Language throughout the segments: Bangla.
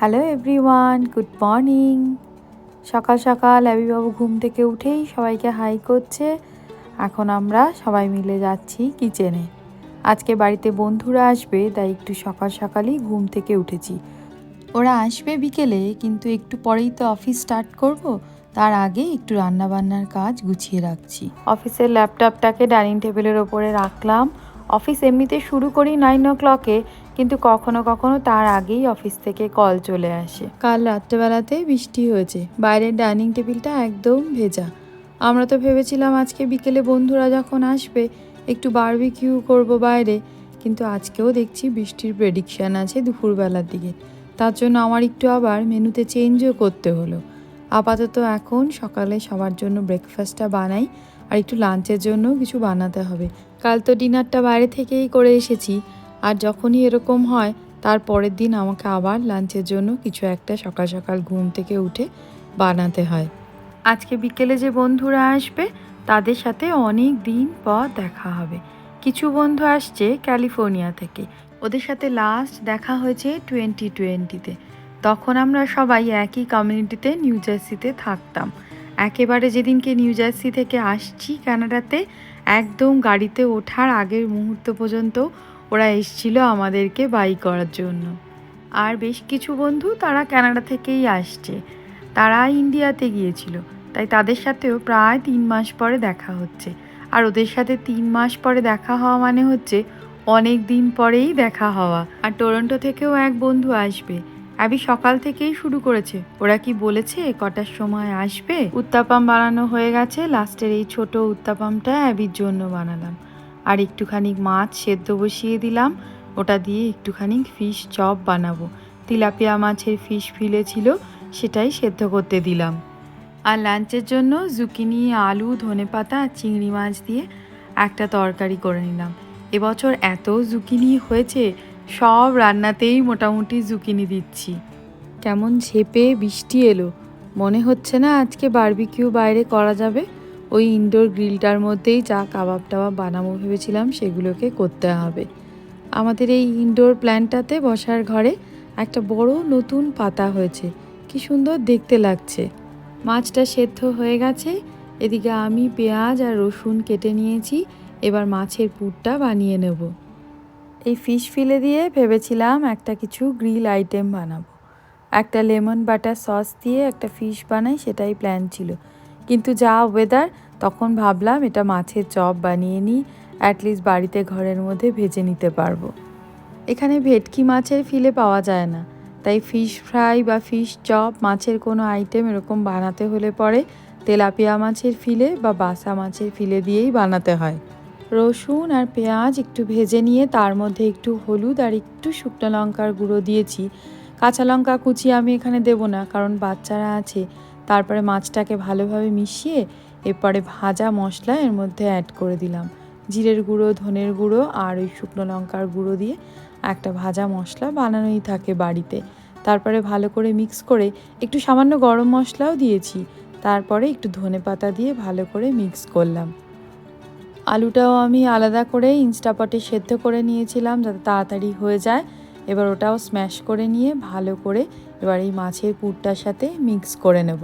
হ্যালো এভরিওয়ান গুড মর্নিং সকাল সকাল অ্যাবিবাবু ঘুম থেকে উঠেই সবাইকে হাই করছে। এখন আমরা সবাই মিলে যাচ্ছি কিচেনে। আজকে বাড়িতে বন্ধুরা আসবে, তাই একটু সকাল সকালই ঘুম থেকে উঠেছি। ওরা আসবে বিকেলে, কিন্তু একটু পরেই তো অফিস স্টার্ট করব। তার আগে একটু রান্না বান্নার কাজ গুছিয়ে রাখছি। অফিসের ল্যাপটপটাকে ডাইনিং টেবিলের ওপরে রাখলাম। অফিস এমনিতে শুরু করি নাইন ও ক্লকে কিন্তু কখনো কখনো তার আগেই অফিস থেকে কল চলে আসে। কাল রাত্রেবেলাতে বৃষ্টি হয়েছে। বাইরের ডাইনিং টেবিলটা একদম ভেজা। আমরা তো ভেবেছিলাম আজকে বিকেলে বন্ধুরা যখন আসবে, একটু বারবিকিউ করব বাইরে। কিন্তু আজকেও দেখছি বৃষ্টির প্রেডিকশান আছে দুপুরবেলার দিকে। তার জন্য আমার একটু আবার মেনুতে চেঞ্জও করতে হলো। আপাতত এখন সকালে সবার জন্য ব্রেকফাস্টটা বানাই, আর একটু লাঞ্চের জন্য কিছু বানাতে হবে। কাল তো ডিনারটা বাইরে থেকেই করে এসেছি। আর যখনই এরকম হয়, তার পরের দিন আমাকে আবার লাঞ্চের জন্য কিছু একটা সকাল সকাল ঘুম থেকে উঠে বানাতে হয়। আজকে বিকেলে যে বন্ধুরা আসবে, তাদের সাথে অনেক দিন পর দেখা হবে। কিছু বন্ধু আসছে ক্যালিফোর্নিয়া থেকে। ওদের সাথে লাস্ট দেখা হয়েছে টোয়েন্টি টোয়েন্টিতে তখন আমরা সবাই একই কমিউনিটিতে নিউ জার্সিতে থাকতাম। একেবারে যেদিনকে নিউ জার্সি থেকে আসছি কানাডাতে একদম গাড়িতে ওঠার আগের মুহূর্ত পর্যন্ত ওরা এসছিল আমাদেরকে বাই করার জন্য। আর বেশ কিছু বন্ধু তারা কানাডা থেকেই আসছে। তারা ইন্ডিয়াতে গিয়েছিল। তাই তাদের সাথেও প্রায় তিন মাস পরে দেখা হচ্ছে। আর ওদের সাথে তিন মাস পরে দেখা হওয়া মানে হচ্ছে অনেক দিন পরেই দেখা হওয়া। আর টরন্টো থেকেও এক বন্ধু আসবে। অ্যাবি সকাল থেকেই শুরু করেছে। ওরা কি বলেছে, কটার সময় আসবে? উত্তাপাম বানানো হয়ে গেছে। লাস্টের এই ছোট উত্তাপামটা অ্যাবির জন্য বানালাম। আর একটুখানি মাছ সেদ্ধ বসিয়ে দিলাম। ওটা দিয়ে একটুখানি ফিশ চপ বানাবো। তিলাপিয়া মাছের ফিশ ফিলে ছিল, সেটাই সেদ্ধ করতে দিলাম। আর লাঞ্চের জন্য জুকিনি আলু ধনেপাতা আর চিংড়ি মাছ দিয়ে একটা তরকারি করে নিলাম। এবছর এত জুকিনি হয়েছে, সব রান্নাতেই মোটামুটি জুকিনি দিচ্ছি। কেমন ঝেপে বৃষ্টি এলো। মনে হচ্ছে না আজকে বারবিকিউ বাইরে করা যাবে। ওই ইনডোর গ্রিলটার মধ্যেই যা কাবাব টাবাব বানাবো ভেবেছিলাম সেগুলোকে করতে হবে। আমাদের এই ইনডোর প্ল্যান্টটাতে বসার ঘরে একটা বড় নতুন পাতা হয়েছে। কি সুন্দর দেখতে লাগছে। মাছটা সেদ্ধ হয়ে গেছে, এদিকে আমি পেঁয়াজ আর রসুন কেটে নিয়েছি, এবার মাছের পুরটা বানিয়ে নেব। এই ফিশ ফিলে দিয়ে ভেবেছিলাম একটা কিছু গ্রিল আইটেম বানাবো। একটা লেমন বাটার সস দিয়ে একটা ফিশ বানাই সেটাই প্ল্যান ছিল। কিন্তু যা ওয়েদার তখন ভাবলাম এটা মাছের চপ বানিয়ে নিই অ্যাটলিস্ট বাড়িতে ঘরের মধ্যে ভেজে নিতে পারব। এখানে ভেটকি মাছের ফিলে পাওয়া যায় না, তাই ফিশ ফ্রাই বা ফিশ চপ মাছের কোনো আইটেম এরকম বানাতে হলে পরে তেলাপিয়া মাছের ফিলে বা বাসা মাছের ফিলে দিয়েই বানাতে হয়। রসুন আর পেঁয়াজ একটু ভেজে নিয়ে তার মধ্যে একটু হলুদ আর একটু শুকনো লঙ্কার গুঁড়ো দিয়েছি। কাঁচা লঙ্কা কুচি আমি এখানে দেবো না, কারণ বাচ্চারা আছে তারপরে মাছটাকে ভালোভাবে মিশিয়ে এরপরে ভাজা মশলা এর মধ্যে অ্যাড করে দিলাম। জিরের গুঁড়ো, ধনের গুঁড়ো আর ওই শুকনো লঙ্কার গুঁড়ো দিয়ে একটা ভাজা মশলা বানানোই থাকে বাড়িতে। তারপরে ভালো করে মিক্স করে একটু সামান্য গরম মশলাও দিয়েছি। তারপরে একটু ধনে পাতা দিয়ে ভালো করে মিক্স করলাম। আলুটাও আমি আলাদা করে ইনস্টাপটে সেদ্ধ করে নিয়েছিলাম যাতে তাড়াতাড়ি হয়ে যায়। এবার ওটাও স্ম্যাশ করে নিয়ে ভালো করে এবার এই মাছের পুরটার সাথে মিক্স করে নেব।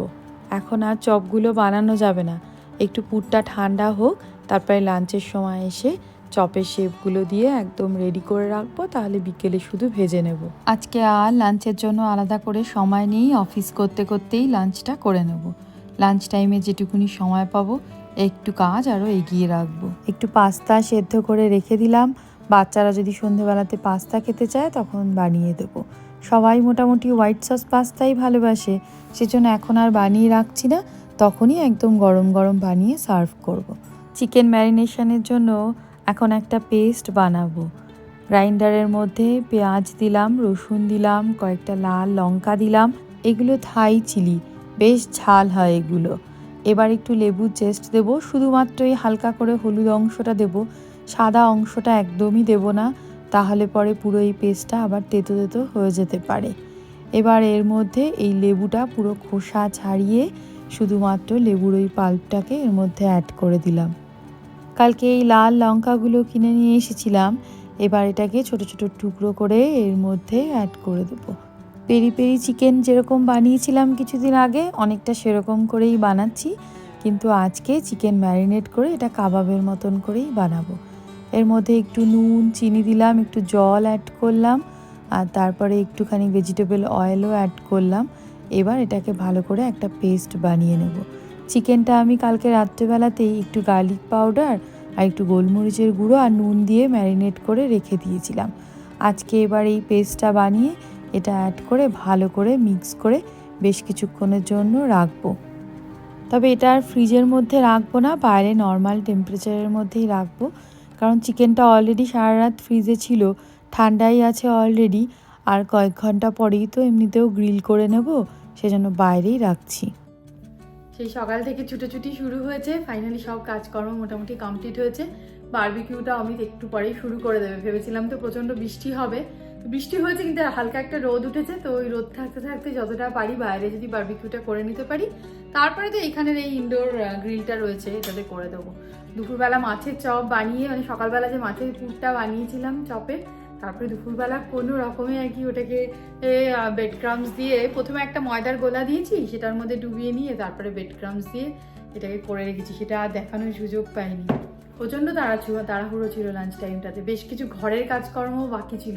এখন আর চপগুলো বানানো যাবে না। একটু পুরটা ঠান্ডা হোক, তারপরে লাঞ্চের সময় এসে চপের শেপগুলো দিয়ে একদম রেডি করে রাখব, তাহলে বিকেলে শুধু ভেজে নেব। আজকে আর লাঞ্চের জন্য আলাদা করে সময় নেই অফিস করতে করতেই লাঞ্চটা করে নেব। লাঞ্চ টাইমে যেটুকুনি সময় পাবো, একটু কাজ আরও এগিয়ে রাখব। একটু পাস্তা সেদ্ধ করে রেখে দিলাম। বাচ্চারা যদি সন্ধেবেলাতে পাস্তা খেতে চায়, তখন বানিয়ে দেবো। সবাই মোটামুটি হোয়াইট সস পাস্তাই ভালোবাসে, সেজন্য এখন আর বানিয়ে রাখছি না, তখনই একদম গরম গরম বানিয়ে সার্ভ করব। চিকেন ম্যারিনেশনের জন্য এখন একটা পেস্ট বানাবো। গ্রাইন্ডারের মধ্যে পেঁয়াজ দিলাম, রসুন দিলাম, কয়েকটা লাল লঙ্কা দিলাম, এগুলো থাই চিলি, বেশ ঝাল হয় এগুলো। এবার একটু লেবুর জেস্ট দেবো, শুধুমাত্র এই হালকা করে হলুদ অংশটা দেবো সাদা অংশটা একদমই দেব না, তাহলে পরে পুরো এই পেস্টটা আবার তেতো তেতো হয়ে যেতে পারে। এবার এর মধ্যে এই লেবুটা পুরো খোসা ছাড়িয়ে শুধুমাত্র লেবুর ওই পাল্পটাকে এর মধ্যে অ্যাড করে দিলাম। কালকে এই লাল লঙ্কাগুলো কিনে নিয়ে এসেছিলাম, এবার এটাকে ছোট ছোট টুকরো করে এর মধ্যে অ্যাড করে দেবো। পেরি পেরি চিকেন যেরকম বানিয়েছিলাম কিছুদিন আগে, অনেকটা সেরকম করেই বানাচ্ছি, কিন্তু আজকে চিকেন ম্যারিনেট করে এটা কাবাবের মতন করেই বানাবো। এর মধ্যে একটু নুন, চিনি দিলাম, একটু জল অ্যাড করলাম, আর তারপরে একটুখানি ভেজিটেবল অয়েলও অ্যাড করলাম। এবার এটাকে ভালো করে একটা পেস্ট বানিয়ে নেব। চিকেনটা আমি কালকে রাত্রেবেলাতেই একটু গার্লিক পাউডার আর একটু গোলমরিচের গুঁড়ো আর নুন দিয়ে ম্যারিনেট করে রেখে দিয়েছিলাম। আজকে এবার এই পেস্টটা বানিয়ে এটা অ্যাড করে ভালো করে মিক্স করে বেশ কিছুক্ষণের জন্য রাখব। তবে এটা আর ফ্রিজের মধ্যে রাখব না, বাইরে নর্মাল টেম্পারেচারের মধ্যেই রাখব। কারণ চিকেনটা অলরেডি সারা রাত ফ্রিজে ছিল, ঠান্ডাই আছে অলরেডি আর কয়েক ঘণ্টা পরেই তো এমনিতেও গ্রিল করে নেব, সেজন্য বাইরেই রাখছি। সেই সকাল থেকে ছুটোছুটি শুরু হয়েছে ফাইনালি সব কাজকর্ম মোটামুটি কমপ্লিট হয়েছে। বারবিকিউটা অমিত একটু পরেই শুরু করে দেবে, ভেবেছিলাম তো প্রচণ্ড বৃষ্টি হবে। বৃষ্টি হয়েছে কিন্তু হালকা একটা রোদ উঠেছে, তো ওই রোদ থাকতে থাকতে যতটা পারি বাইরে যদি বারবিকিউটা করে নিতে পারি তারপরে তো এখানের এই ইনডোর গ্রিলটা রয়েছে, এটাতে করে দেবো। দুপুরবেলা মাছের চপ বানিয়ে মানে সকালবেলা যে মাছের পুরটা বানিয়েছিলাম চপে, তারপরে দুপুরবেলা কোনো রকমে আর কি ওটাকে বেড ক্রামস দিয়ে, প্রথমে একটা ময়দার গোলা দিয়েছি, সেটার মধ্যে ডুবিয়ে নিয়ে তারপরে বেড ক্রামস দিয়ে এটাকে করে রেখেছি, সেটা আর দেখানোর সুযোগ পাইনি। প্রচণ্ড তাড়া ছিল তাড়াহুড়ো ছিল লাঞ্চ টাইমটাতে বেশ কিছু ঘরের কাজকর্ম বাকি ছিল।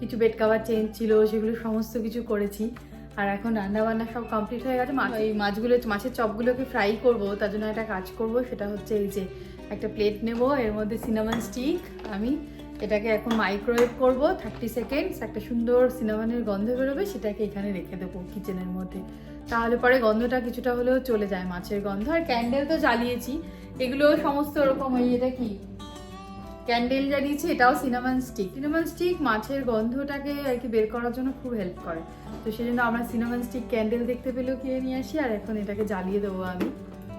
কিছু বেড কাভার চেঞ্জ ছিল, সেগুলো সমস্ত কিছু করেছি। আর এখন রান্না বান্না সব কমপ্লিট হয়ে গেছে। মাছ এই মাছগুলো, মাছের চপগুলোকে ফ্রাই করব, তার জন্য একটা কাজ করব, সেটা হচ্ছে এই যে একটা প্লেট নেব, এর মধ্যে সিনামন স্টিক আমি, এটাকে এখন মাইক্রোওয়েভ করব থার্টি সেকেন্ডস একটা সুন্দর সিনামনের গন্ধ বেরোবে, সেটাকে এখানে রেখে দেবো কিচেনের মধ্যে। তাহলে পরে গন্ধটা কিছুটা হলেও চলে যায় মাছের গন্ধ। আর ক্যান্ডেল তো জ্বালিয়েছি, এগুলো সমস্ত ওরকম ওই এটা কি? ক্যান্ডেল জ্বালিয়েছি, এটাও সিনামন স্টিক। সিনামন স্টিক মাছের গন্ধটাকে আর কি বের করার জন্য খুব হেল্প করে। তো সেই জন্য আমরা সিনামন স্টিক ক্যান্ডেল দেখতে পেলেও কিনে নিয়ে আসি, আর এখন এটাকে জ্বালিয়ে দেবো আমি।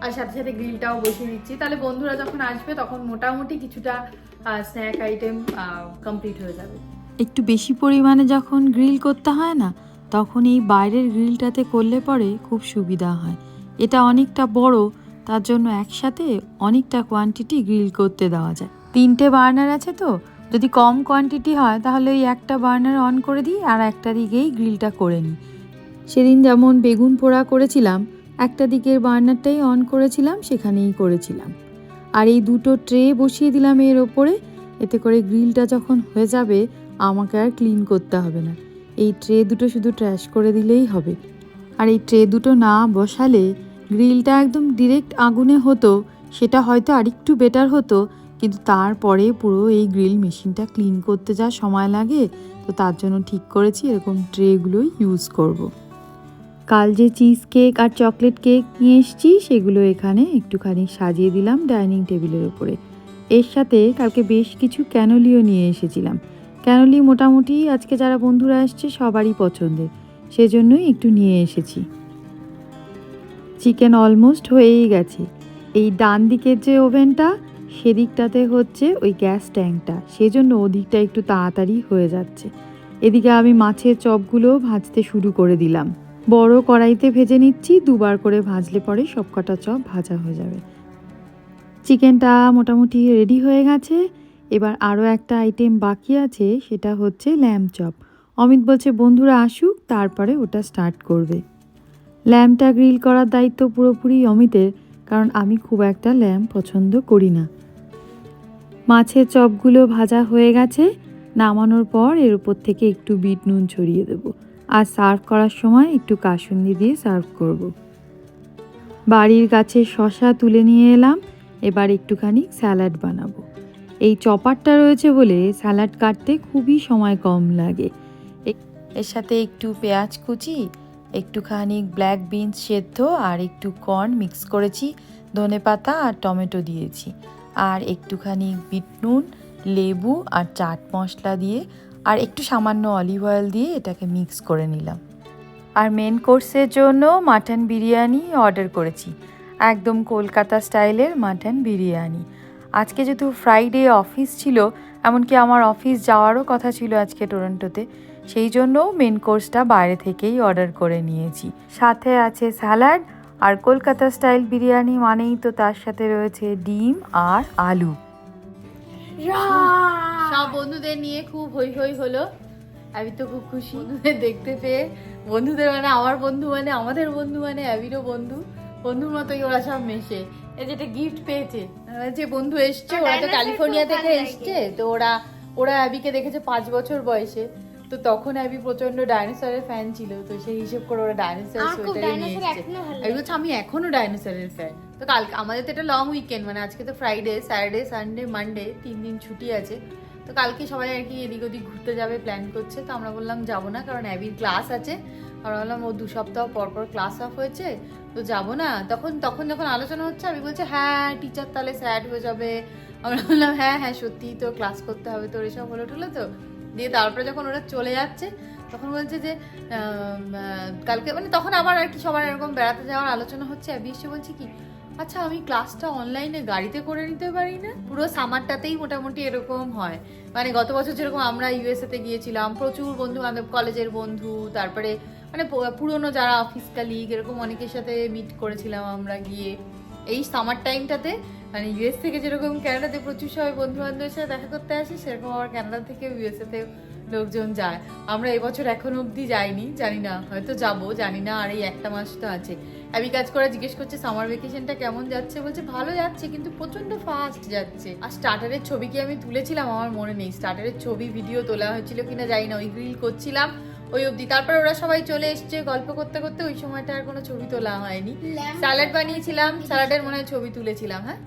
আর সাথে সাথে গ্রিলটাও বসিয়ে দিচ্ছি। তাহলে বন্ধুরা যখন আসবে, তখন মোটামুটি কিছুটা স্ন্যাক আইটেম কমপ্লিট হয়ে যাবে। একটু বেশি পরিমাণে যখন গ্রিল করতে হয় না, তখন এই বাইরের গ্রিলটাতে করলে পরে খুব সুবিধা হয়। এটা অনেকটা বড়, তার জন্য একসাথে অনেকটা কোয়ান্টিটি গ্রিল করতে দেওয়া যায়। তিনটে বার্নার আছে তো, যদি কম কোয়ান্টিটি হয় তাহলে ওই একটা বার্নার অন করে দিই আর একটা দিকেই গ্রিলটা করে নিই। সেদিন যেমন বেগুন পোড়া করেছিলাম, একটা দিকের বার্নারটাই অন করেছিলাম, সেখানেই করেছিলাম। আর এই দুটো ট্রে বসিয়ে দিলাম এর ওপরে, এতে করে গ্রিলটা যখন হয়ে যাবে, আমাকে আর ক্লিন করতে হবে না। এই ট্রে দুটো শুধু ট্র্যাশ করে দিলেই হবে। আর এই ট্রে দুটো না বসালে গ্রিলটা একদম ডিরেক্ট আগুনে হতো, সেটা হয়তো আরেকটু বেটার হতো কিন্তু তারপরে পুরো এই গ্রিল মেশিনটা ক্লিন করতে যা সময় লাগে, তো তার জন্য ঠিক করেছি এরকম ট্রেগুলোই ইউজ করব। কাল যে চিজ কেক আর চকলেট কেক নিয়ে এসেছি, সেগুলো এখানে একটুখানি সাজিয়ে দিলাম ডাইনিং টেবিলের উপরে। এর সাথে কালকে বেশ কিছু ক্যানোলিও নিয়ে এসেছিলাম। ক্যানোলি মোটামুটি আজকে যারা বন্ধুরা আসছে, সবারই পছন্দের। সেজন্যই একটু নিয়ে এসেছি। চিকেন অলমোস্ট হয়েই গেছে। এই ডান দিকের যে ওভেনটা সেদিকটাতে হচ্ছে ওই গ্যাস ট্যাঙ্কটা। সেজন্য ওদিকটা একটু তাড়াতাড়ি হয়ে যাচ্ছে। এদিকে আমি মাছের চপগুলো ভাজতে শুরু করে দিলাম। বড় কড়াইতে ভেজে নিচ্ছি, দুবার করে ভাজলে পরে সবকটা চপ ভাজা হয়ে যাবে। চিকেনটা মোটামুটি রেডি হয়ে গেছে। এবার আরও একটা আইটেম বাকি আছে, সেটা হচ্ছে ল্যাম্প চপ। অমিত বলছে, বন্ধুরা, আসুক, তারপরে ওটা স্টার্ট করবে। ল্যাম্পটা গ্রিল করার দায়িত্ব পুরোপুরি অমিতের, কারণ আমি খুব একটা ল্যাম্প পছন্দ করি না। মাছের চপগুলো ভাজা হয়ে গেছে। নামানোর পর এর উপর থেকে একটু বিট নুন ছড়িয়ে দেব। আর সার্ভ করার সময় একটু কাসুন্দি দিয়ে সার্ভ করব। বাড়ির গাছের শশা তুলে নিয়ে এলাম। এবার একটুখানি স্যালাড বানাবো। এই চপারটা রয়েছে বলে স্যালাড কাটতে খুবই সময় কম লাগে। এর সাথে একটু পেঁয়াজ কুচি, একটুখানি ব্ল্যাক বিনস সেদ্ধ আর একটু কর্ন মিক্স করেছি। ধনে পাতা আর টমেটো দিয়েছি। আর একটুখানি বিট নুন, লেবু আর চাট মশলা দিয়ে আর একটু সামান্য অলিভ অয়েল দিয়ে এটাকে মিক্স করে নিলাম। আর মেন কোর্সের জন্য মাটন বিরিয়ানি অর্ডার করেছি। একদম কলকাতা স্টাইলের মাটন বিরিয়ানি। আজকে যেহেতু ফ্রাইডে অফিস ছিল, এমনকি আমার অফিস যাওয়ারও কথা ছিল আজকে টরন্টোতে, সেই জন্য মেন কোর্সটা বাইরে থেকেই অর্ডার করে নিয়েছি। সাথে আছে স্যালাড আর কলকাতা স্টাইল বিরিয়ানি মানেই তো তার সাথে রয়েছে ডিম আর আলু। সব বন্ধুদের নিয়ে খুব হই হই হলো। আমি তো খুব খুশি। বন্ধুদের দেখতে পেয়ে। বন্ধুদের মানে আমার বন্ধু মানে আমাদের বন্ধু মানে অ্যাবিরও বন্ধু। বন্ধুর মতোই ওরা সব মেশে। এই যেটা গিফট পেয়েছে। যে বন্ধু এসছে ওরা তো ক্যালিফোর্নিয়া থেকে এসছে তো ওরা ওরা অ্যাবিকে দেখেছে পাঁচ বছর বয়সে। তো তখন অ্যাবি প্রচণ্ড ডাইনোসরের ফ্যান ছিল তো সেই হিসেব করে ওরা ডাইনোসর সোয়েটারে নিয়ে আমি বলছি আমি এখনও ডাইনোসরের ফ্যান তো কালকে আমাদের তো এটা লং উইকেন্ড মানে আজকে তো ফ্রাইডে স্যাটারডে সানডে মানডে তিন দিন ছুটি আছে। তো কালকে সবাই আর কি এদিক ওদিক ঘুরতে যাবে প্ল্যান করছে। তো আমরা বললাম যাব না কারণ অ্যাবির ক্লাস আছে। আমরা বললাম ও দু সপ্তাহ পর পর ক্লাস অফ হয়েছে তো যাব না। তখন তখন যখন আলোচনা হচ্ছে আমি বলছি হ্যাঁ টিচার তাহলে স্যাড হয়ে যাবে। আমরা বললাম হ্যাঁ হ্যাঁ সত্যিই তো ক্লাস করতে হবে তোর এসব হলো টুলো তো। দিয়ে তারপরে যখন ওরা চলে যাচ্ছে, তখন বলছে যে কালকে মানে তখন আবার আর কি সবার এরকম বেড়াতে যাওয়ার আলোচনা হচ্ছে অ্যাবি এসে বলছে কি আচ্ছা আমি ক্লাসটা অনলাইনে গাড়িতে করে নিতে পারি না? পুরো সামারটাতেই মোটামুটি এরকম হয়। মানে গত বছর যেরকম আমরা ইউএসএতে গিয়েছিলাম, প্রচুর বন্ধু বান্ধব কলেজের বন্ধু, তারপরে মানে পুরনো যারা অফিস কালিগ এরকম অনেকের সাথে মিট করেছিলাম আমরা গিয়ে। এই সামার টাইমটাতে মানে ইউএস থেকে যেরকম ক্যানাডাতে প্রচুর সবাই বন্ধু বান্ধবের সাথে দেখা করতে আসে, সেরকম আবার ক্যানাডা থেকে ইউএসএ তে লোকজন যায়। আমরা এবছর এখন অবধি যাইনি, জানি না, হয়তো যাব, জানি না, আর এই একটা মাস তো আছে। আমি কাজ করে জিজ্ঞেস করছে সামার ভেকেশনটা কেমন যাচ্ছে? বলছে, ভালো যাচ্ছে, কিন্তু প্রচণ্ড ফাস্ট যাচ্ছে। আর স্টার্টারের ছবি কি আমি তুলেছিলাম? আমার মনে নেই। স্টার্টারের ছবি ভিডিও তোলা হয়েছিল কিনা জানি না, ওই গ্রিল করছিলাম। ওই অবধি। তারপর ওরা সবাই চলে এসছে গল্প করতে করতে। ওই সময়টা আর কোনো ছবি তোলা হয়নি। স্যালাড বানিয়েছিলাম স্যালাডের মনে হয় ছবি তুলেছিলাম হ্যাঁ?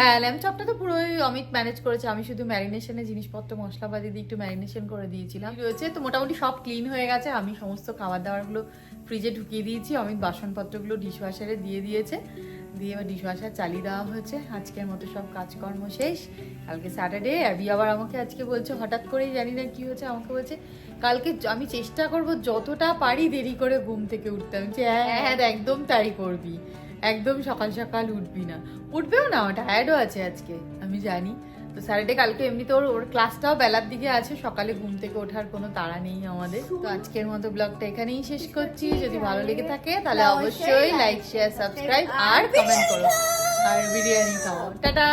হ্যাঁ ল্যাম্প চপটা তো পুরোই অমিত ম্যানেজ করেছে। আমি শুধু ম্যারিনেশনে জিনিসপত্র মশলাপাতি দিয়ে একটু ম্যারিনেশন করে দিয়েছিলাম। রয়েছে তো মোটামুটি সব ক্লিন হয়ে গেছে। আমি সমস্ত খাবার দাবারগুলো ফ্রিজে ঢুকিয়ে দিয়েছি। অমিত বাসনপত্রগুলো ডিশওয়াশারে দিয়ে দিয়েছে। দিয়ে এবার ডিশওয়াশার চালিয়ে দেওয়া হয়েছে। আজকের মতো সব কাজকর্ম শেষ। কালকে স্যাটারডে অ্যাবি আবার আমাকে আজকে বলছে হঠাৎ করেই জানি না কি হয়েছে। আমাকে বলছে কালকে আমি চেষ্টা করব যতটা পারি দেরি করে ঘুম থেকে উঠতে। আমি বলছি, হ্যাঁ হ্যাঁ একদম তাই করবি। একদম সকাল সকাল উঠবি না। উঠবেও না টায়ার্ডও আছে আজকে আমি জানি। তো স্যাটারডে কালকে এমনিতে ওর ওর ক্লাসটাও বেলার দিকে আছে সকালে ঘুম থেকে ওঠার কোনো তাড়া নেই আমাদের। তো আজকের মতো ব্লগটা এখানেই শেষ করছি। যদি ভালো লেগে থাকে তাহলে অবশ্যই লাইক শেয়ার সাবস্ক্রাইব আর কমেন্ট করো। আর বিরিয়ানি খাও। টাটা